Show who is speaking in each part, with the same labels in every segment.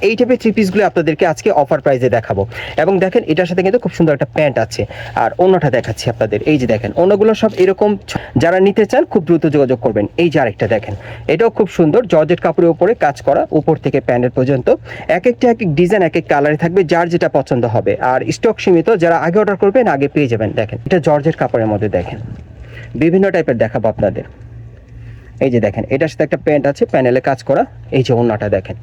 Speaker 1: এই টাইপের থ্রি পিসগুলো আপনাদেরকে আজকে অফার প্রাইসে দেখাবো। এবং দেখেন, এটার সাথে কিন্তু খুব সুন্দর একটা প্যান্ট আছে। আর অন্যটা দেখাচ্ছি আপনাদের। এই যে দেখেন, অন্যগুলো সব এরকম যারা নিতে চান, খুব দ্রুত যোগাযোগ করবেন। এই যে আরেকটা দেখেন, এটাও খুব সুন্দর। জর্জেট কাপড়ের উপরে কাজ করা, উপর থেকে প্যান্টের পর্যন্ত। এক একটা, এক এক ডিজাইন এক এক কালারে থাকবে, যার যেটা পছন্দ হবে। আর স্টক সীমিত, যারা আগে অর্ডার করবেন, আগে পেয়ে যাবেন। দেখেন, এটা জর্জেট কাপড়ের মধ্যে দেখেন। বিভিন্ন টাইপের দেখাবো আপনাদের। এই যে দেখেন, এটার সাথে একটা প্যান্ট আছে, প্যানেলে কাজ করা, এই যে অন্যটা দেখেন,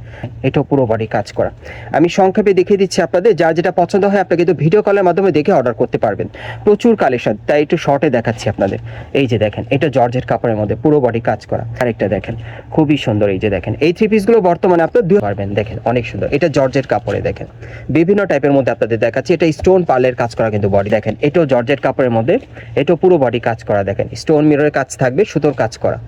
Speaker 1: এটাও পুরো বডি কাজ করা। আমি সংক্ষেপে দেখিয়ে দিচ্ছি আপনাদের, যার যেটা পছন্দ হয় আপনাকে কিন্তু ভিডিও কলের মাধ্যমে দেখে অর্ডার করতে পারবেন। প্রচুর কালেকশন তাই একটু শর্টে দেখাচ্ছি আপনাদের। এই যে দেখেন, এটা জর্জের কাপড়ের মধ্যে পুরো বডি কাজ করা। আরেকটা দেখেন, খুবই সুন্দর এই যে দেখেন, এই থ্রি পিসগুলো বর্তমানে আপনার দুই পারবেন, দেখেন, অনেক সুন্দর। এটা জর্জের কাপড়ে দেখেন, বিভিন্ন টাইপের মধ্যে আপনাদের দেখাচ্ছি, এটা স্টোন পার্লের কাজ করা কিন্তু বডি দেখেন, এটাও জর্জের কাপড়ের মধ্যে, এটাও পুরো বডি কাজ করা, দেখেন স্টোন মিররের কাজ থাকবে, সুতোর কাজ করা।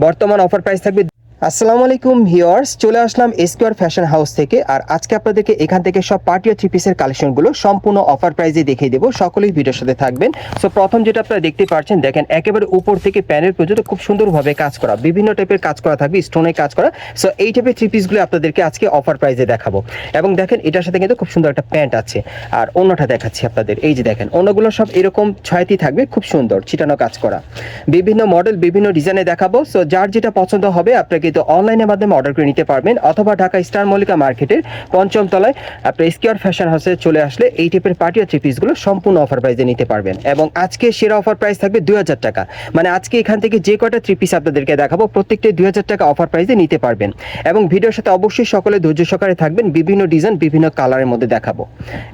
Speaker 1: বর্তমান অফার প্রাইস থাকবে আসসালামু আলাইকুম ভিউয়ার্স, চলে আসলাম এসকিউআর ফ্যাশন হাউস থেকে। আর আজকে আপনাদেরকে এখান থেকে সব পার্টি আর থ্রি পিসের কালেকশনগুলো সম্পূর্ণ অফার প্রাইজে দেখিয়ে দেবো। সকলেই ভিডিওর সাথে থাকবেন। সো প্রথম যেটা আপনারা দেখতে পাচ্ছেন, দেখেন একেবারে উপর থেকে প্যানেল পর্যন্ত খুব সুন্দরভাবে কাজ করা। বিভিন্ন টাইপের কাজ করা থাকবে স্টোনে কাজ করা। সো এই টাইপের থ্রি পিসগুলো আপনাদেরকে আজকে অফার প্রাইজে দেখাবো। এবং দেখেন, এটার সাথে কিন্তু খুব সুন্দর একটা প্যান্ট আছে। আর অন্যটা দেখাচ্ছি আপনাদের। এই যে দেখেন, অন্যগুলো সব এরকম ছয়টি থাকবে, খুব সুন্দর, ছিটানো কাজ করা। বিভিন্ন মডেল বিভিন্ন ডিজাইনে দেখাবো। সো যার যেটা পছন্দ হবে, আপনাকে কিন্তু অনলাইনের মাধ্যমে অর্ডার করে নিতে পারবেন। অথবা ঢাকা স্টার মল্লিকা মার্কেটের পঞ্চম তলায় আপনার স্কিওর ফ্যাশন হাউসে চলে আসলে এই টাইপের পার্টি আর পিসগুলো সম্পূর্ণ অফার প্রাইসে নিতে পারবেন। এবং আজকে সেরা অফার প্রাইস থাকবে দুই হাজার টাকা। মানে আজকে এখান থেকে যে কয়টা থ্রি পিস আপনাদেরকে দেখাবো, প্রত্যেকটাই দুই হাজার টাকা অফার প্রাইসে নিতে পারবেন। এবং ভিডিওর সাথে অবশ্যই সকলে ধৈর্য সহকারে থাকবেন, বিভিন্ন ডিজাইন বিভিন্ন কালারের মধ্যে দেখাবো।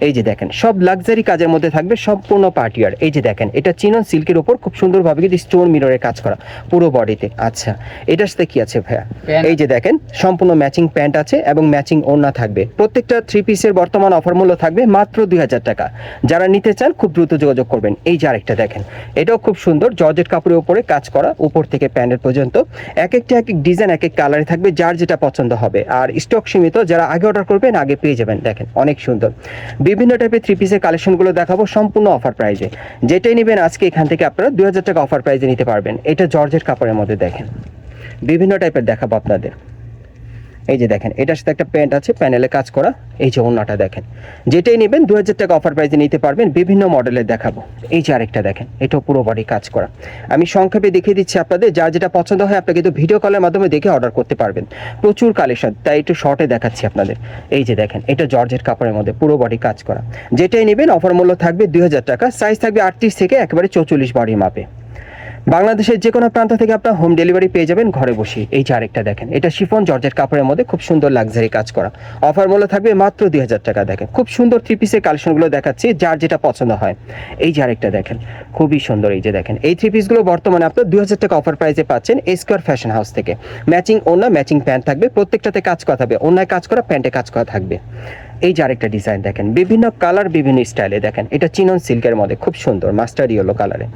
Speaker 1: এই যে দেখেন, সব লাক্সারি কাজের মধ্যে থাকবে সম্পূর্ণ পার্টি আর এই যে দেখেন, এটা চিনন সিল্কের উপর খুব সুন্দরভাবে কিন্তু স্টোন মিররের কাজ করা পুরো বডিতে আচ্ছা এটার সাথে কি আছে ভাইয়া। এই যে দেখেন, সম্পূর্ণ ম্যাচিং প্যান্ট আছে এবং ম্যাচিং ওড়না থাকবে। প্রত্যেকটা থ্রি পিসের বর্তমান অফার মূল্য থাকবে মাত্র দুই হাজার টাকা। যারা নিতে চান, খুব দ্রুত যোগাযোগ করবেন। এই যে আরেকটা দেখেন, এটাও খুব সুন্দর, জর্জেট কাপড়ের উপরে কাজ করা, উপর থেকে প্যান্টের পর্যন্ত। এক একটা, এক এক ডিজাইন এক এক কালারে থাকবে, যার যেটা পছন্দ হবে। আর স্টক সীমিত, যারা আগে অর্ডার করবেন, আগে পেয়ে যাবেন। দেখেন, অনেক সুন্দর। বিভিন্ন টাইপের থ্রি পিসের কালেকশনগুলো দেখাবো সম্পূর্ণ অফার প্রাইজে যেটাই নেবেন, আজকে এখান থেকে আপনারা দুই হাজার টাকা অফার প্রাইজে নিতে পারবেন। এটা জর্জেট কাপড়ের মধ্যে দেখেন। বিভিন্ন টাইপের দেখাবো আপনাদের। এই যে দেখেন, এটার সাথে একটা প্যান্ট আছে, প্যানেলে কাজ করা। এই যে অন্যটা দেখেন, যেটাই নেবেন দু হাজার টাকা অফার প্রাইসে নিতে পারবেন, বিভিন্ন মডেলের দেখাবো। এই যে আরেকটা দেখেন, এটাও পুরো বডি কাজ করা। আমি সংক্ষেপে দেখিয়ে দিচ্ছি আপনাদের, যার যেটা পছন্দ হয় আপনাকে কিন্তু ভিডিও কলের মাধ্যমে দেখে অর্ডার করতে পারবেন। প্রচুর কালেকশন তাই একটু শর্টে দেখাচ্ছি আপনাদের। এই যে দেখেন, এটা জর্জের কাপড়ের মধ্যে পুরো বডি কাজ করা। যেটাই নেবেন অফার মূল্য থাকবে দুই হাজার টাকা সাইজ থাকবে আটত্রিশ থেকে একেবারে চৌচল্লিশ বডির মাপে। বাংলাদেশের যে কোনো প্রান্ত থেকে আপনার হোম ডেলিভারি পেয়ে যাবেন ঘরে বসে এই যে আরেকটা দেখেন, এটা শিফন জর্জের কাপড়ের মধ্যে খুব সুন্দর লাক্সারি কাজ করা। অফার মূল্য থাকবে মাত্র দুই হাজার টাকা দেখেন। খুব সুন্দর থ্রি পিসের কালেকশনগুলো দেখাচ্ছি, যার যেটা পছন্দ হয়। এই যে আরেকটা দেখেন, খুবই সুন্দর এই যে দেখেন। এই থ্রি পিসগুলো বর্তমানে আপনার দুই হাজার টাকা অফার প্রাইসে পাচ্ছেন স্কোয়ার ফ্যাশন হাউস থেকে। ম্যাচিং ওনা ম্যাচিং প্যান্ট থাকবে, প্রত্যেকটাতে কাজ করা থাকবে। অন্যায় কাজ করা প্যান্টে কাজ করা থাকবে। এই যে আরেকটা ডিজাইন দেখেন, বিভিন্ন কালার বিভিন্ন স্টাইলে দেখেন, এটা চিনন সিল্কের মধ্যে, খুব সুন্দর মাস্টার ইয়েলো কালারে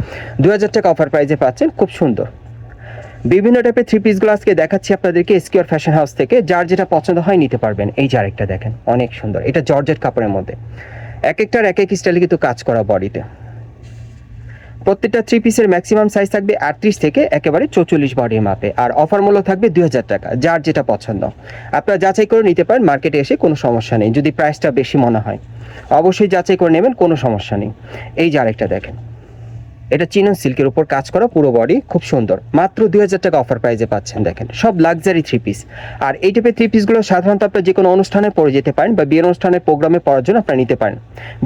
Speaker 1: দু হাজার টাকা অফার প্রাইজে পাচ্ছেন, খুব সুন্দর। বিভিন্ন টাইপের থ্রি পিসগুলো আজকে দেখাচ্ছি আপনাদেরকে স্কিওর ফ্যাশন হাউস থেকে, যার যেটা পছন্দ হয় নিতে পারবেন। এই যে আরেকটা দেখেন, অনেক সুন্দর, এটা জর্জেট কাপড়ের মধ্যে। এক একটার এক এক স্টাইলে কিন্তু কাজ করা বডিতে প্রত্যেকটা থ্রি পিসের ম্যাক্সিমাম সাইজ থাকবে আটত্রিশ থেকে একেবারে চৌচল্লিশ বডির মাপে আর অফার মূল্য থাকবে দুই হাজার টাকা, যার যেটা পছন্দ। আপনারা যাচাই করে নিতে পারেন মার্কেটে এসে কোনো সমস্যা নেই, যদি প্রাইসটা বেশি মনে হয়। অবশ্যই যাচাই করে নেবেন, কোনো সমস্যা নেই। এই যে আরেকটা দেখেন। এটা চিনন সিল্কের উপর কাজ করা পুরো বডি খুব সুন্দর। মাত্র দুই হাজার টাকা অফার প্রাইজে পাচ্ছেন, দেখেন। সব লাক্সারি থ্রি পিস আর এই টাইপের থ্রি পিসগুলো সাধারণত আপনার যে কোনো অনুষ্ঠানে পরে যেতে পারেন বা বিয়ের অনুষ্ঠানের প্রোগ্রামে পড়ার জন্য আপনারা নিতে পারেন।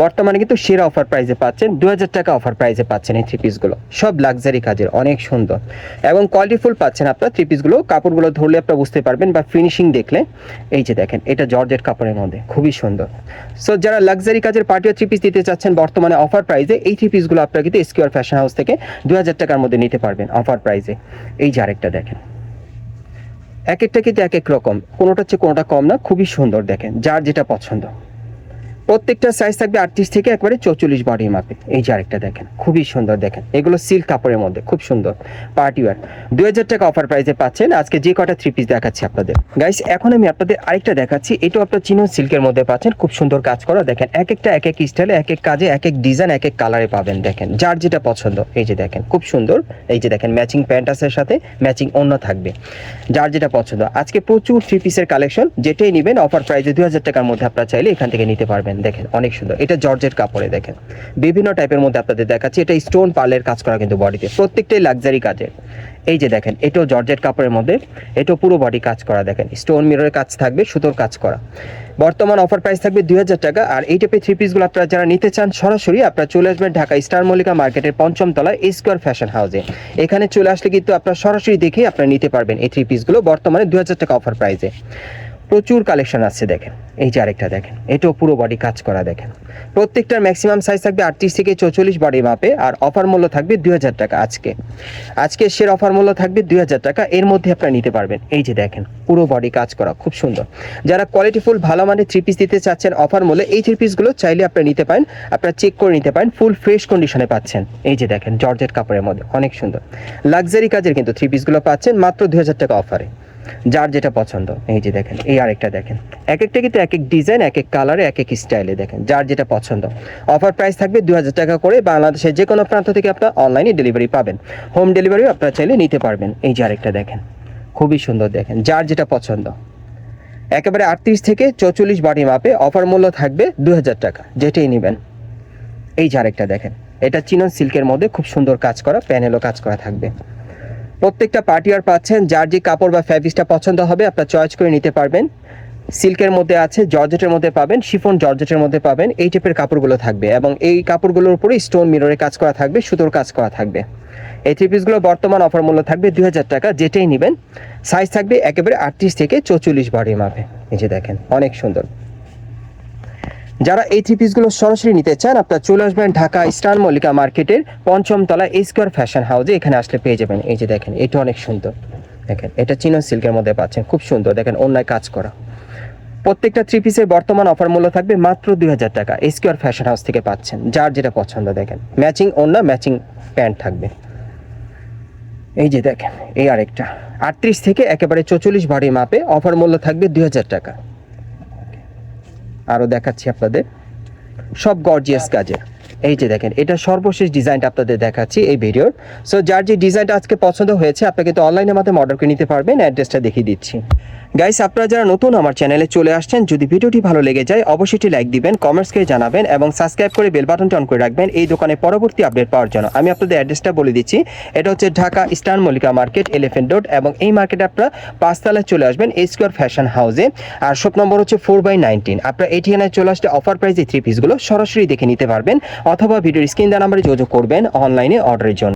Speaker 1: বর্তমানে কিন্তু সেরা অফার প্রাইজে পাচ্ছেন দু হাজার টাকা অফার প্রাইজে পাচ্ছেন এই থ্রি পিসগুলো সব লাক্সারি কাজের, অনেক সুন্দর। এবং কোয়ালিটিফুল পাচ্ছেন আপনার থ্রি পিসগুলো কাপড়গুলো ধরলে আপনারা বুঝতে পারবেন বা ফিনিশিং দেখলে, এই যে দেখেন, এটা জর্জেট কাপড়ের মধ্যে, খুবই সুন্দর। সো যারা লাক্সারি কাজের পার্টি থ্রি পিস দিতে চাচ্ছেন, বর্তমানে অফার প্রাইজে এই থ্রি পিসগুলো আপনারা কিন্তু স্কিওর ফ্যাশন হাউস থেকে দু হাজার টাকার মধ্যে নিতে পারবেন অফার প্রাইসে। এই যে আরেকটা দেখেন। এক একটা কিন্তু এক এক রকম। কোনোটা হচ্ছে, কোনোটা কম না, খুবই সুন্দর দেখেন, যার যেটা পছন্দ। প্রত্যেকটা সাইজ থাকবে আটত্রিশ থেকে একবারে চৌচল্লিশ বডি মাপে এই যে আরেকটা দেখেন, খুবই সুন্দর দেখেন। এগুলো সিল্ক কাপড়ের মধ্যে, খুব সুন্দর। পার্টি ওয়ার দুই হাজার টাকা অফার প্রাইসে পাচ্ছেন। আজকে যে কটা থ্রি পিস দেখাচ্ছি আপনাদের। গাইস এখন আমি আপনাদের আরেকটা দেখাচ্ছি। এটাও আপনার চিনো সিল্কের মধ্যে পাচ্ছেন। খুব সুন্দর কাজ করা। দেখেন, এক একটা, এক এক স্টাইলে এক এক কাজে, এক এক ডিজাইন এক এক কালারে পাবেন। দেখেন, যার যেটা পছন্দ। এই যে দেখেন, খুব সুন্দর। এই যে দেখেন ম্যাচিং প্যান্ট আছে সাথে ম্যাচিং অন্য থাকবে। যার যেটা পছন্দ। আজকে প্রচুর থ্রি পিসের কালেকশন যেটাই নেবেন অফার প্রাইসে দুই হাজার টাকার মধ্যে আপনারা চাইলে এখান থেকে নিতে পারবেন। দেখেন, অনেক সুন্দর। এটা জর্জের কাপড়ে, দেখেন। বিভিন্ন টাইপের মধ্যে আপনাদের দেখাচ্ছি, এটা স্টোন পার্লের কাজ করা কিন্তু বডিতে প্রত্যেকটাই লাক্সারি কাজের। এই যে দেখেন, এটাও জর্জেট কাপড়ের মধ্যে, এটাও পুরো বডি কাজ করা, দেখেন। স্টোন মিররের কাজ থাকবে, সুতোর কাজ করা। বর্তমান অফার প্রাইস থাকবে দুই হাজার টাকা, আর এই টাইপের থ্রি পিসগুলো আপনারা যারা নিতে চান, সরাসরি আপনারা চলে আসবেন ঢাকা স্টার মল্লিকা মার্কেটের পঞ্চম তলায় স্কোয়ার ফ্যাশন হাউসে এখানে চলে আসলে কিন্তু আপনারা সরাসরি দেখেই আপনারা নিতে পারবেন এই থ্রি পিসগুলো বর্তমানে দুই হাজার টাকা অফার প্রাইসে প্রচুর কালেকশন আছে দেখেন। এই যে আরেকটা দেখেন, এটাও পুরো বডি কাজ করা দেখেন। প্রত্যেকটার ম্যাক্সিমাম সাইজ থাকবে আটত্রিশ থেকে চৌচল্লিশ বডি মাপে আর অফার মূল্য থাকবে দুই হাজার টাকা আজকে। আজকে সের অফার মূল্য থাকবে দুই হাজার টাকা, এর মধ্যে আপনারা নিতে পারবেন। এই যে দেখেন, পুরো বডি কাজ করা, খুব সুন্দর। যারা কোয়ালিটিফুল ভালো মানের থ্রি পিস দিতে চাচ্ছেন অফার মূল্যে, এই থ্রি পিসগুলো চাইলে আপনারা নিতে পারেন, আপনারা চেক করে নিতে পারেন ফুল ফ্রেশ কন্ডিশনে পাচ্ছেন। এই যে দেখেন, জর্জেট কাপড়ের মধ্যে, অনেক সুন্দর। লাক্সারি কাজের কিন্তু থ্রি পিসগুলো পাচ্ছেন মাত্র দুই হাজার টাকা অফারে যার যেটা পছন্দ। এই যে দেখেন, এই আরেকটা দেখেন। এক একটা কিন্তু এক এক ডিজাইন এক এক কালারে এক এক স্টাইলে দেখেন, যার যেটা পছন্দ। অফার প্রাইস থাকবে দু হাজার টাকা করে বাংলাদেশের যে কোনো প্রান্ত থেকে আপনার অনলাইনে ডেলিভারি পাবেন। হোম ডেলিভারিও আপনারা চাইলে নিতে পারবেন। এই যে আরেকটা দেখেন, খুবই সুন্দর দেখেন, যার যেটা পছন্দ। একেবারে আটত্রিশ থেকে চৌচল্লিশ বাড়ি মাপে অফার মূল্য থাকবে দু হাজার টাকা, যেটাই নেবেন। এই যে আরেকটা দেখেন, এটা চিনন সিল্কের মধ্যে খুব সুন্দর কাজ করা প্যানেলও কাজ করা থাকবে। প্রত্যেকটা পার্টি আর পাচ্ছেন যার যে কাপড় বা ফ্যাব্রিক্সটা পছন্দ হবে, আপনার চয়েস করে নিতে পারবেন। সিল্কের মধ্যে আছে, জর্জেটের মধ্যে পাবেন, শিফন জর্জেটের মধ্যে পাবেন, এই টাইপের কাপড়গুলো থাকবে এবং এই কাপড়গুলোর উপরে স্টোন মিররের কাজ করা থাকবে, সুতোর কাজ করা থাকবে। এই থ্রি পিসগুলো বর্তমান অফার মূল্য থাকবে দুই হাজার টাকা, যেটাই নেবেন। সাইজ থাকবে একেবারে আটত্রিশ থেকে চৌচল্লিশ বাড়ি মাপে। এই যে দেখেন, অনেক সুন্দর। যারা এই থ্রি পিসগুলো সরাসরি নিতে চান, আপনার চলে আসবেন ঢাকা স্টার মল্লিকা মার্কেটের পঞ্চম তলা স্কোয়ার ফ্যাশন হাউসে এখানে আসলে পেয়ে যাবেন। এই যে দেখেন, এটা অনেক সুন্দর। দেখেন, এটা চিনো সিল্কের মধ্যে পাচ্ছেন, খুব সুন্দর। দেখেন, অন্যায় কাজ করা। প্রত্যেকটা থ্রি পিসের বর্তমান অফার মূল্য থাকবে মাত্র দুই হাজার টাকা। স্কোয়ার ফ্যাশন হাউস থেকে পাচ্ছেন, যার যেটা পছন্দ, দেখেন। ম্যাচিং ওন্না ম্যাচিং প্যান্ট থাকবে। এই যে দেখেন, এই আরেকটা। আটত্রিশ থেকে একেবারে চৌচল্লিশ ভারী মাপে অফার মূল্য থাকবে দুই হাজার টাকা। আরও দেখাচ্ছি আপনাদের। সব গর্জিয়াস কাজের। এই যে দেখেন, এটা সর্বশেষ ডিজাইনটা আপনাদের দেখাচ্ছি এই ভিডিওর। সো যার যে ডিজাইনটা আজকে পছন্দ হয়েছে আপনাকে তো অনলাইনের মাধ্যমে অর্ডার করে নিতে পারবেন। অ্যাড্রেসটা দেখিয়ে দিচ্ছি। গাইস আপনারা যারা নতুন আমার চ্যানেলে চলে আসছেন, যদি ভিডিওটি ভালো লেগে যায়, অবশ্যই লাইক দিবেন কমেন্টস করে জানাবেন এবং সাবস্ক্রাইব করে বেল বাটনটি অন করে রাখবেন এই দোকানে পরবর্তী আপডেট পাওয়ার জন্য। আমি আপনাদের অ্যাড্রেসটা বলে দিচ্ছি। এটা হচ্ছে Dhaka star Mallika market elephant road এবং এই মার্কেটে আপনারা পাঁচতলায় চলে আসবেন এই স্কোয়ার ফ্যাশন হাউসে আর শপ নম্বর হচ্ছে ফোর বাই নাইনটিন আপনারা এই ঠিকানায় চলে আসলে অফার প্রাইস এই থ্রি পিসগুলো সরাসরি দেখে নিতে পারবেন অথবা ভিডিওর স্ক্রিন দেওয়া নাম্বারে যোগাযোগ করবেন অনলাইনে অর্ডারের জন্য।